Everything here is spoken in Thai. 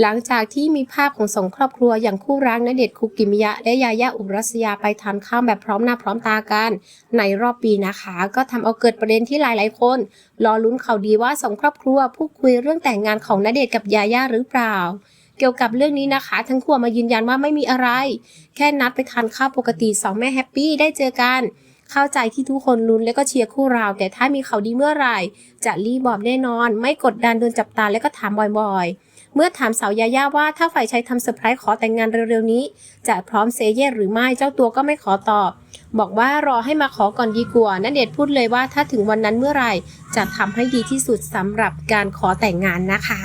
หลังจากที่มีภาพของสองครอบครัวอย่างคู่รักณเดชคุกิมิยะ และยาย่าอุรัสยาไปทานข้าวแบบพร้อมหน้าพร้อมตากันในรอบปีนะคะ ก็ทำเอาเกิดประเด็นที่หลายๆคน รอลุ้นข่าวดีว่าสองครอบครัวพูดคุยเรื่องแต่งงานของณเดชกับยาย่าหรือเปล่าเกี่ยวกับเรื่องนี้นะคะ ทั้งคู่มายืนยันว่าไม่มีอะไร แค่นัดไปทานข้าวปกติสองแม่แฮปปี้ได้เจอกัน เข้าใจที่ทุกคนลุ้นและก็เชียร์คู่เรา แต่ถ้ามีข่าวดีเมื่อไหร่จะรีบบอกแน่นอน ไม่กดดันโดนจับตาและก็ถามบ่อยๆ เมื่อถามสาวยาย่าว่าถ้าฝ่ายชายทำเซอร์ไพรส์ขอแต่งงานเร็วๆนี้ จะพร้อมเซเยสหรือไม่เจ้าตัวก็ไม่ขอตอบ บอกว่ารอให้มาขอก่อนดีกว่าณเดชพูดเลยว่าถ้าถึงวันนั้นเมื่อไหร่จะทำให้ดีที่สุดสำหรับการขอแต่งงานนะคะ